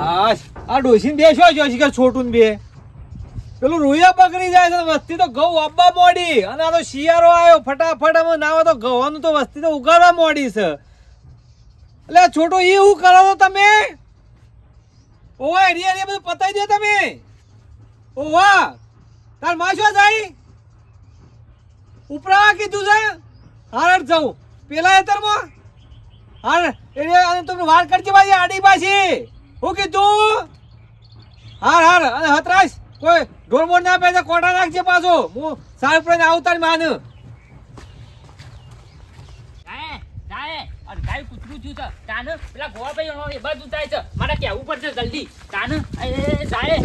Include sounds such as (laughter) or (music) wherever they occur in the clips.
આ ડોસીને બે શું જોઈ કે છોટું બે? પેલું રોયા પકડી જાય છે વસ્તી તો ઘઉં આપવા મોડી. અને આ તો શિયાળો આવ્યો, ફટાફટ આમાં નાવા તો ઘઉંનું તો વસ્તી તો ઉગાડવા મોડી છે. એટલે છોટું એ કરો છો તમે? ઓવા એરિયા બધું પતાઈ દો તમે. ઓવા તારમાં શું જાય ઉપરા કીધું છે? હાર જાઉં. પેલા એતરમાં હાર એટલે અને તમે વાર કરજે ભાઈ આડી પાછી. હું કીધું? હાર હાર અને હતરાશ કોઈ ઢોર બોર ના પેસે કોટા નાખજે પાછો. હું સાહેબ પર આવતા માન. અને ગાય કૂતરું થયું છે. તાને, પેલા ગોવાભાઈ એ બાજુ થાય છે. મારે કહેવું પડશે જલ્દી. તાને એ જાય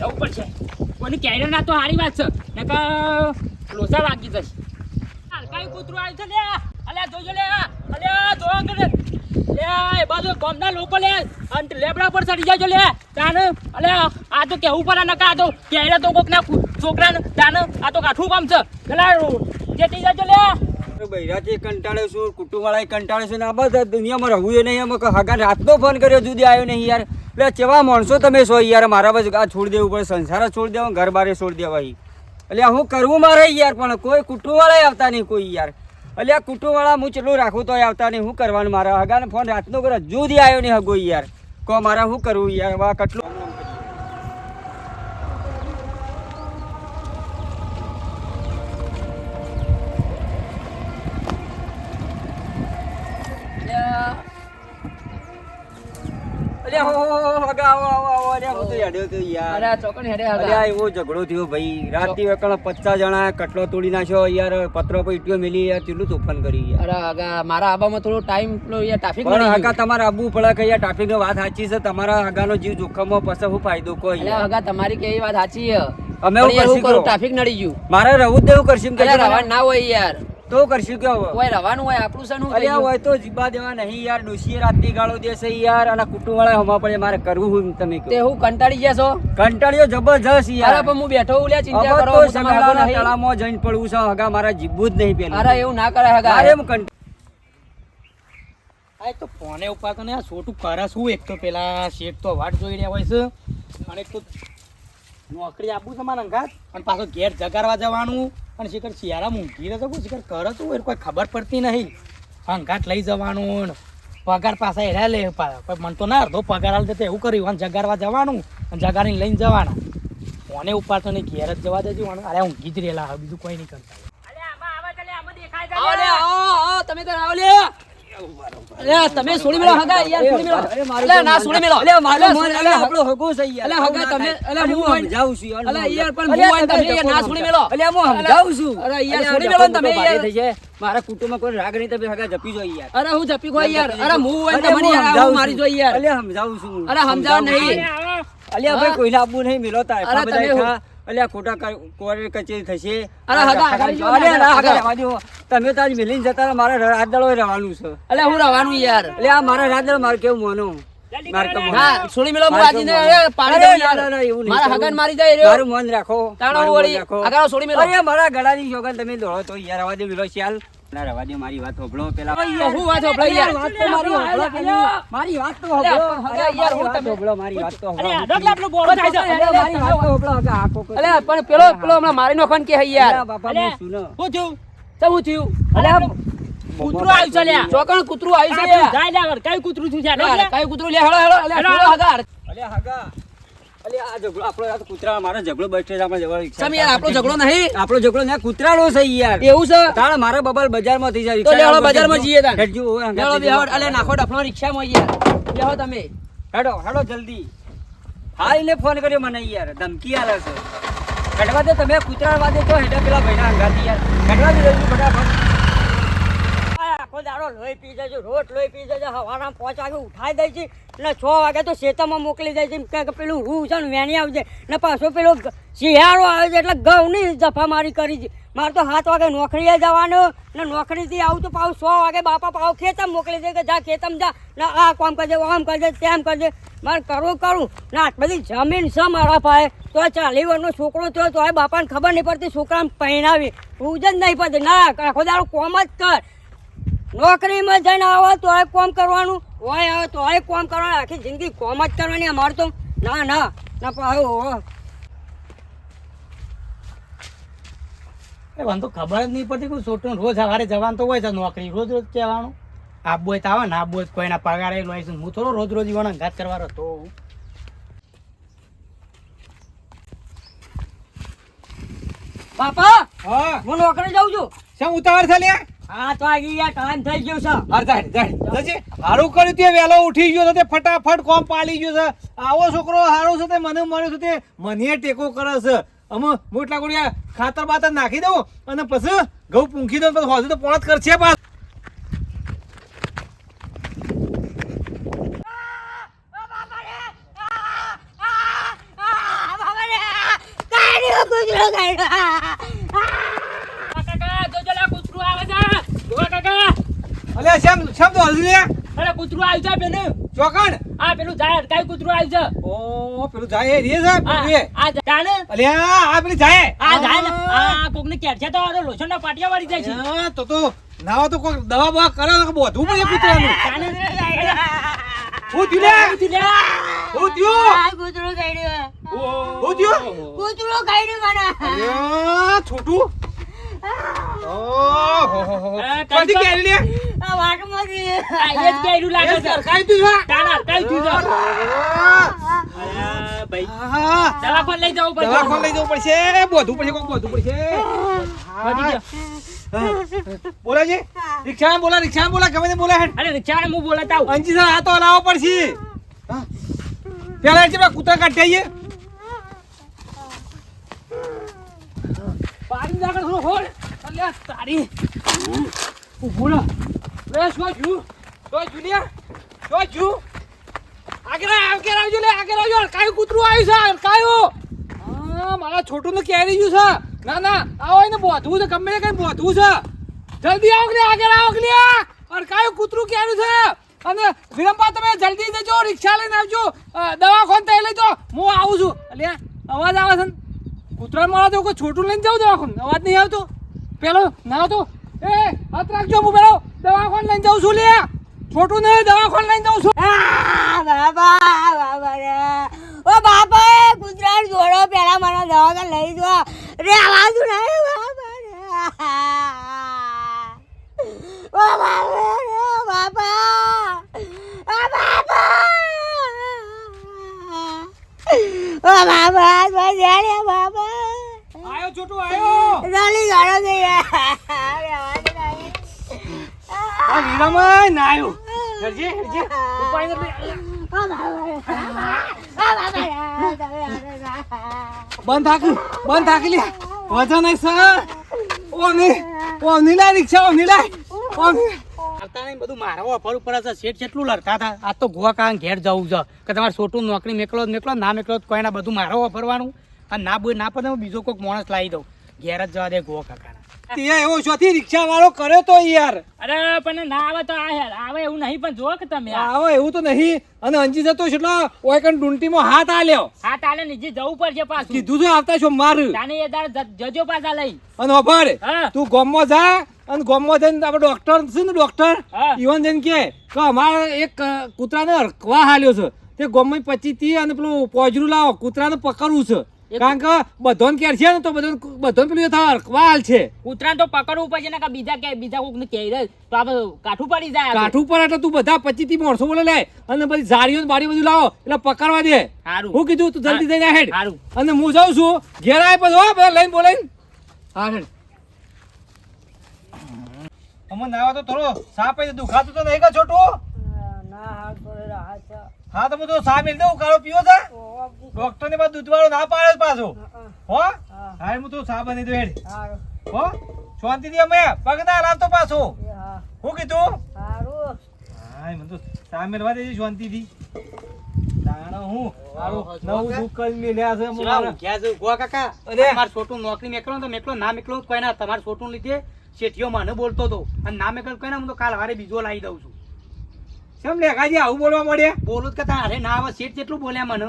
જવું પડશે. કોની કેરીઓ ના તો સારી વાત છે. નકર લોસા વાગી જશે. હલકાયું કૂતરું આવ્યું છે લે. અલ્યા, જોજો લે. અલ્યા, જોવા કરે લે એ બાજુ ગામના લોકો લે. અને લેબડા પર ચડી જાજો લે. તાને અલ્યા આ તો કેવું પડે નકા, આ તો કેરે તો કોકના છોકરાને તાને, આ તો કાઠું કામ છે. પેલા જેટી જાજો લે. બૈરાથી કંટાળે છું, કુટુંબવાળાએ કંટાળે છે ને આ બધા દુનિયામાં રહું એ નહીં. એમાં હગા રાતનો ફોન કર્યો, જુદી આવ્યો નહીં યાર. એટલે કેવા માણસો તમે છો યાર, મારા બસ આ છોડી દેવું પડે, સંસાર જ છોડી દેવા ઘર બારે છોડી દેવાય. એટલે હું કરવું મારે યાર, પણ કોઈ કુટુંબવાળાએ આવતા નહીં કોઈ યાર. એટલે આ કુટુંબવાળા, હું ચેટલું રાખું તોય આવતા નહીં. શું કરવાનું? મારા હગાને ફોન રાતનો કરો જુદી આવ્યો નહીં હગો યાર. કહો, મારે શું કરવું યાર? વા, કેટલું યાર. અરે ચોકન હેડે. અરે એવો ઝઘડો થયો ભાઈ. રાતથી વેકણ પચાસ જણા કટલો તોડી નાખ્યો. યાર પત્રો પર ઈટીઓ મેલી. યાર કેટલું તોફાન કરી યાર. અરે આગા મારા આબામાં થોડો ટાઈમ પેલો યાર ટ્રાફિક પણ આગા તમારે આવવું પડે કે યાર ટ્રાફિક વાત સાચી છે. તમારા આગાનો જીવ જોખમમાં પછી હું ફાયદો કોઈ અલ્યા આગા તમારી કેવી વાત સાચી છે. અમે હું ટ્રાફિક નડી ગયું. મારે રહું દેવું કરશું કે ના હોય યાર. તો કરશું કે હવે? કોઈ રવાનું હોય આપણું સનું અરે અલ્યા હોય તો જીબા દેવા નહીં યાર ડોશીએ રાતની ગાળો દેશે યાર અને કુટુંબ વાળા હમા પડે મારે કરવું હું તમે તે હું કંટાળી ગયા છો? કંટાળ્યો જબરજસ્ત અરે પણ હું બેઠો ઉલ્યા ચિંતા કરો તો નહીં. તળાવમાં જઈને પડવું છે હગા મારા જીબું જ નહીં પેલું. અરે એવું ના કરે હગા. અરે હું કંટાળ્યો. આ તો ફોને ઉપાડતો ને આ છોટું કરે શું? એક તો પેલા શેઠ તો વાટ જોઈ રહ્યા હોય છે અને એક તો નોકરી આપું તમારા મારા અંગાત અને પાછો ઘેર જગારવા જવાનું. અને શિખર શિયાળા ઊંઘી રહેતો કોઈ શિખર કરે તો હોય કોઈ ખબર પડતી નહીં. હંઘાટ લઈ જવાનું પગાર પાછા એડા લે પા- કોઈ મન તો ના અડધો પગાર આલ દે તો એવું કર્યું અને જગાડવા જવાનું અને જગાડીને લઈને જવાના. ફોને ઉપાડતો નહીં ઘેર જ જવા દેજો અને અરે ઊંઘી જ રહેલા હવે બીજું કોઈ નહીં કરતા. આવો લ્યા, આવો, આવો, તમે તો આવો. અલ્યા, તમે છોડી મેલો હગા યાર છોડી મેલો અલ્યા, ના છોડી મેલો અલ્યા, મારું મન, અલ્યા, આપણો હગો છે યાર. અલ્યા, હગા તમે- અલ્યા, અલ્યા, હું હું સમજાવું છું યાર, અલ્યા, યાર, પણ હું તમે તમે યાર, ના છોડી સમજાવો. અલ્યા, હું સમજાવું છું. અરે યાર, છોડી ડખો તમે યાર. થઈ જાય. મારા કુટુંબમાં કોઈ રાગ નહીં તમે હગા જપી જોઈ યાર અરે હું જપી ખોઈ યાર અરે હું હોય તમને યાર, હું મારી જોઈ યાર અલ્યા, સમજાવું છું અરે, સમજાવ નહીં. અલ્યા ભાઈ. કોઈને આપવું નહીં મિલો તારે બધા. અલ્યા ખોટા કોર્ટ કચેરી થશે. તમે તાજ મિલીને જતા મારે રાત દાડો રહેવાનું છે. અલે હું રવાનું યાર. એટલે આ મારા રાત દાડો મારે કેવું મોનો? મારે ગળા ની મારી જાય રહ્યો. મારું મન રાખો. તાણો મારું રાખો. આગળ મેલો. મારા ગળાની શોગન તમે દોડો તો યાર આવા દે મિલો ચાલ ના મારી વાત હોભળો પેલા હું વાત હોભળો યાર. વાત તો મારી હોભળો પેલી. મારી વાત તો હોભળો અરે, યાર, હું તમે- હોભળો, મારી વાત તો હોભળો. અરે આડો આપણો બોલો થાય છે અરે, મારી વાત તો હોભળો, હગા, આ કોકો- પણ પેલો પેલો હમણાં મારી નોખન કે હે યાર બાપા, હું સુનો. શું થયું તો હું થયું અલ્યા, કૂતરું આવ્યું છે લ્યા ચોકણ કૂતરું આવ્યું છે જાય લ્યા, કઈ કૂતરું થયું છે લ્યા. કઈ કૂતરું લે હેળો હેળો અલ્યા, હેળો. હગા. અલ્યા, હગા. આ ઝઘડો આપણો આ તો કૂતરા મારો ઝઘડો બેઠો આપણે જવા રિક્ષા સમ યાર આપણો ઝઘડો નહીં. આપણો ઝઘડો ના કૂતરાનો છે યાર. એવું છે? તાણ મારો બબલ બજારમાં થઈ જાય તો રિક્ષા લેવડો ચાલુ કરી બજારમાં જઈએ તાણ. હેડજો, ઓય, હંગાત લેવડો દેજો. બેહો અલે નાખો ડફણો રિક્ષામાં યાર. બેહો તમે. હેડો હેડો જલ્દી. હા એને ફોન કર્યો મને યાર ધમકી આલે છે. હેડવા દે તમે કૂતરા વાદે તો હેડો પેલા ભાઈના હંગાતી યાર. હેડવા દે જલ્દી ફટાફટ. આખો દાડો લોહી પી જજો, રોટ લોહી પી જજો સવારમાં પાંચ વાગે ઉઠાઈ દે ને છ વાગે તો શેતામાં મોકલી દે છે કે પેલું રૂ છે ને વેણી આવજે, ને પાછો પેલો શિયાળો આવે છે એટલે ઘઉંની જફામારી કરી છે. મારે તો સાત વાગે નોકરીએ જવાનું, ને નોકરીથી આવું તો પાછું છ વાગે બાપા પાવ ખેતમ મોકલી દે કે જા ખેતમ જા, ને આ કામ કરજે આમ કરજે, તેમ કરજે. મારે કરવું કરું, ને આ બધી જમીન છે મારા પાસે, તો ચાલી વર્ષનો છોકરો થયો, તો બાપાને ખબર નહીં પડતી છોકરાને પહેરાવી. જ નહીં પડતી. ના, આખો દાડો કોમ જ કર. નોકરીમાં જઈને તો તોય કોમ કરવાનું હોય આવે તો તોય કોમ કરવાનું આખી જિંદગી કોમ જ કરવાની અમારે તો. ના ના ના પાછું એ વાંધો ખબર જ નહીં પડતી કોઈ છોટું રોજ સવારે જવાનું તો હોય છે નોકરી રોજ રોજ કહેવાનું. આબુ હોય તો આવે ને આબુ હોય કોઈના પગારે લોહીશું હું થોડો રોજ રોજ ઈવાનો ઘાત કરવાનો હતો બાપા હા. હું નોકરી જાઉં છું. શું ઉતાવળ છે લ્યા? હા તો ટાઈમ થઈ ગયો છે જજે હારું કર્યું તે વહેલો ઉઠી ગયો તે ફટાફટ કોમ પાલી ગયો છે આવો છોકરો હારો છે તે મને મળ્યો છે તે મને ટેકો કરે છે અમે મોટલા કોડિયા ખાતર બાતર નાખી દઉં અને પછી ઘઉં પૂંખી દઉં પછી હોજે તો પોણત કરશે આ કાકા જોજો લે કૂતરું આવે છે જોવા કાકા અલે શેમ શેમ તો હલજી લ્યા અરે કૂતરું આવ્યું છે પેલું. ચોકણ? આ પેલું જાય અટકાયું કૂતરું આવ્યું છે. ઓ પેલું જાય એ રે સાહેબ આ આ જાણે? અલ્યા આ પેલી જાય. આ જાય ને આ કોકને કેર છે તો લોશન ના પાટિયા વાળી જાય છે. હા, તો તો નાવા તો કોઈ દવા બવા કરે તો બધું પડે કૂતરાનું. જાણે હું થયું લ્યા? કૂતરું લે. હું થયું કૂતરું કાઢ્યું. હું થયું કૂતરું ગઈડ્યું મને. છોટું. ઓહોહોહો. કેરી લે? આ વાટમાંથી આ જ કેર્યું લાગે છે. સરખાઈ તું છે? જાણે અટકાયું થયું છે. અરે ભાઈ આહ. લઈ જવું પડશે. દવાખાને લઈ જવું પડશે. બોધવું પડશે કોક બોધવું પડશે. વધી ગયો. રિક્ષા બોલા રિક્ષા બોલા ગમે તે બોલા હેડ. અરે રિક્ષા હું બોલાતા આવું. અંજી સર આ તો લાવવો પડશે. પેલા હેડ છે કૂતરા કાઢી આવીએ થોડો હોળ અલ્યા તારી. રહો. લે શું થયું? તો જુલિયા તો જુ આગળ આગળ આવજો, લે, આગળ આવજો. કાયું કૂતરું આવ્યું છે કાયું હા, મારા છોટું ને કેરી ગયું છે. ના ના, આવો એને બોધવું છે, ગમે કઈ બોધવું છે. જલ્દી આવો કે આગળ આવો કે અરે કાયું કૂતરું ક્યારું છે. અને વિરમપા તમે જલ્દી જજો, રિક્ષા લઈને આવજો. દવાખાન તઈ લઈ જો હું આવું છું. અલ્યા અવાજ આવે છે કૂતરા મારા તો કોઈ છોટું લઈને જાઉં દવાખાને? અવાજ નહીં આવતો? પેલો ના તો. એ, હાથ રાખજો, હું પેલો દવાખાન લઈને જાઉં છું લે છોટું ને દવાખાન લઈને જાઉં છું. બાબા બાબા રે. ઓ, બાપા, એ ગુજરાત જોડો, પેલા મને દવાખાન લઈ જો. રે, આવાજ નહીં બાબા રે ઓ બાબા રે બાબા આ બાબા ઓ બાબા મજાલે બાબા આયો છોટું આયો. રાલી ગાળો નહીં (laughs) આ વીરામાં ના આવ્યો હરજી હરજી ઉપાય ને બંધ થાકી બંધ થાકી લે. વજન નહીં સર. ઓની ઓની લાય રિક્ષા ઓની લાય ઓની. નહીં બધું મારા વાપરવું પડે છે શેઠ કેટલું લડતા હતા. આ તો ગોવા કાં ઘેર જવું છે. કે તમારે છોટું નોકરી મેકલો મેકલો ના મેકલો કોઈના બધું મારા વાપરવાનું અને ના બોલ ના પડે હું બીજો કોઈક માણસ લાવી દઉં. ઘેર જ જવા દે ગો કાકાના. તે એવો શોથી રિક્ષા વાળો કર્યો તો યાર. અરે પણ ના આવે તો આ હેર આવે એવું નહીં પણ જો કે તમે. આવો એવું તો નહીં. અને અંજી જતો છે એટલો ડુંટીમાં હાથ આલ્યો. હા તાલે નીચે જવું પડશે પાછું. કીધું તો આવતા છો માર. તાને એ દાડ જજો પાછા લઈ. અને ઓફર હા. તું ગોમમાં જા અને ગોમમાં જઈને આપણે ડોક્ટર છે ને ડોક્ટર હા. ઈવન જઈને કે કે અમારે એક કૂતરાને અરકવા હાલ્યો છે. તે ગોમમાં પચી થી અને પેલું પોજરું લાવો કૂતરાને પકડવું છે. કારણ કે બધોન કેર છે ને તો બધો બધોન પેલું થાય અરકવા છે ઉતરાણ તો પકડવું પડશે ને કે બીજા કે બીજા કોક ને કહી દે તો આપણે કાઠું પડી જાય. કાઠું પર એટલે તું બધા પચી થી માણસો બોલે લે અને પછી જારીઓ ને બારી બધું લાવો એટલે પકડવા દે હારું. હું કીધું તું જલ્દી જઈને હેડ સારું અને હું જાઉં છું ઘેર આવે પછી હો બધા લઈને બોલાઈને હા હેડ અમને નાવા તો થોડો સાપ દુખાતું તો નહીં કા છોટું ના હાથ છે. હા તો બધું સા મિલ દઉં કાળો પીવો છે? ડોક્ટર ને દૂધ વાળો ના પાડે પાછો. હો હા. હું? તો સા બની દઉં હેડ. હો? શાંતિથી અમે પગદા ના લાવતો પાછો. હું. કીધું? હારું. હા મને તો સા મેળવા દેજે શાંતિથી. તાણો હું મારું નવું દુઃખ કરી મેલ્યા છે મારા. કાકા અરે. તમારે છોટું નોકરી મેકલો તો મેકલો ના મેકલો તો કોઈના. તમારે છોટું લીધે શેઠિયો મને બોલતો હતો. અને ના મેકલ કોઈ ના હું તો કાલ વારે બીજો લાવી દઉં છું. કેમ લેખાજી આવું બોલવા મળ્યા? બોલું કે તારે ના આવે શેઠ જેટલું બોલ્યા મને.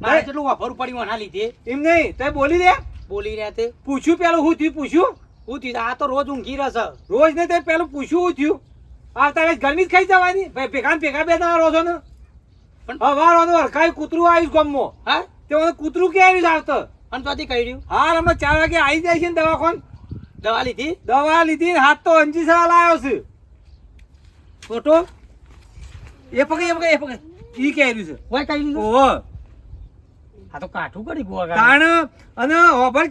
મારે. જેટલું વાપરવું પડ્યું એના લીધે. એમ નહીં તે બોલી દે. બોલી રહ્યા તે. પૂછ્યું પેલું શું થયું પૂછ્યું? હું થયું? આ તો રોજ ઊંઘી રહેશે રોજ ને તે પેલું પૂછ્યું થયું? આ તારે ગરમી જ ખાઈ જવાની? ભાઈ ભેગા ભેગા બે રહો છો ને? પણ- હવારવાનું હરખાઈ કૂતરું આવ્યું છે હા? તે કૂતરું કે આવ્યું આવતો અને ત્યાંથી કહી રહ્યું? હા હમણાં ચાર વાગે આવી જાય છે ને દવાખાન. દવા લીધી? દવા લીધી હાથ તો અંજી સવાલ આવ્યો છે. ફોટો એ પકડ એ પકડ એ પકડ. ઈ કે રહ્યું છે. હોય કઈ લીધું? ઓહો. આ તો કાઠું કરી ગોવા. તાણ અને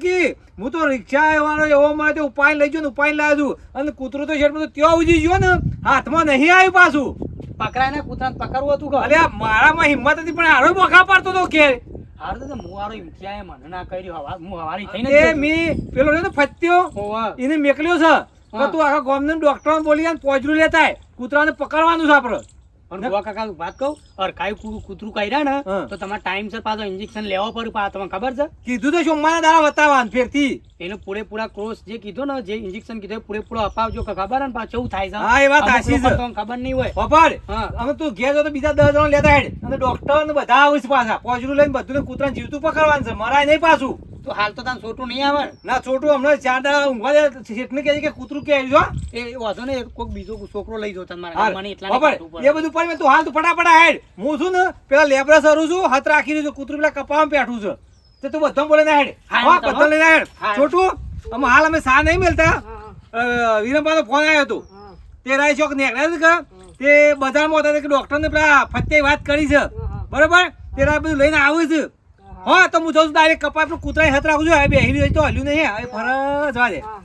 કી હું તો રિક્ષા વાળો એવો મારે તો ઉપાય લઈ ગયો ને ઉપાય લાવ્યો છું. અને કૂતરો તો શેઠ તો ત્યાં ઉજી ગયો ને હાથમાં નહીં આવ્યું પાછું. પકડાય ને કૂતરાને પકડવું હતું અરે મારામાં હિંમત હતી પણ હારો બખા પાડતો તો કે. ના ને ડોક્ટર બોલી આવીને પોજરું લેતા. કૂતરાને પકડવાનું છે આપણે પણ ગોવા કાકા વાત કહું અર કાઈ કૂતરું કાઢ્યા ને તો તમારે ટાઈમસર પાછો ઇન્જેક્શન લેવા પડે પા તમને ખબર છે? કીધું તો સોમવારના દાડા બતાવવાનું ફેરથી. એનો પૂરેપૂરા ક્રોસ જે કીધો ને જે ઇન્જેક્શન કીધું પૂરેપૂરો અપાવજો કે ખબર ને પાછું થાય છે? હા, એ વાત સાચી છે. તમને ખબર નહીં હોય. હા. અમે તું ઘેર તો બીજા દસ જણ લેતા હેડ. અને ડોક્ટર ને બધા પાછા. પોજરું લઈને બધું કૂતરાને જીવતું પકડવાનું છે. મરાય નહીં પાછું. તો હાલ તો તને છોટું નહીં આવે ના? છોટું હમણાં ચાર દાડા ઊંઘવા દે શેઠને કહે છે કે કૂતરું કે આવ્યું એ વાંધો ને કોઈક બીજો છોકરો લઈ જાઓ તમારે હાલ. મને એટલા એ બધું પણ તું હાલ તું ફટાફટ હેડ. હું છું ને પેલા લેબરા સરું છું હાથ રાખી રહ્યું છું કૂતરું પેલા કપામાં બેઠું છે. તો તું બધા બોલે ના હેડ. હા, બધા લઈને હેડ. છોટું અમે હાલ અમે સા નહીં મળતા વિરમભાનો ફોન આવ્યો હતો. તે રાય ચોક નીકળ્યા કે? તે બજારમાં હતા કે ડોક્ટર ને પેલા ફત્યાઈ વાત કરી છે. બરોબર? તે રાય બધું લઈને આવ્યું છે. હા, તો હું જાઉં છું ડાયરેક્ટ પણ કૂતરા હાથ રાખું છું. હવે બેહી રહ્યું છે તો હલ્યું નહીં, હવે ફરજ હા.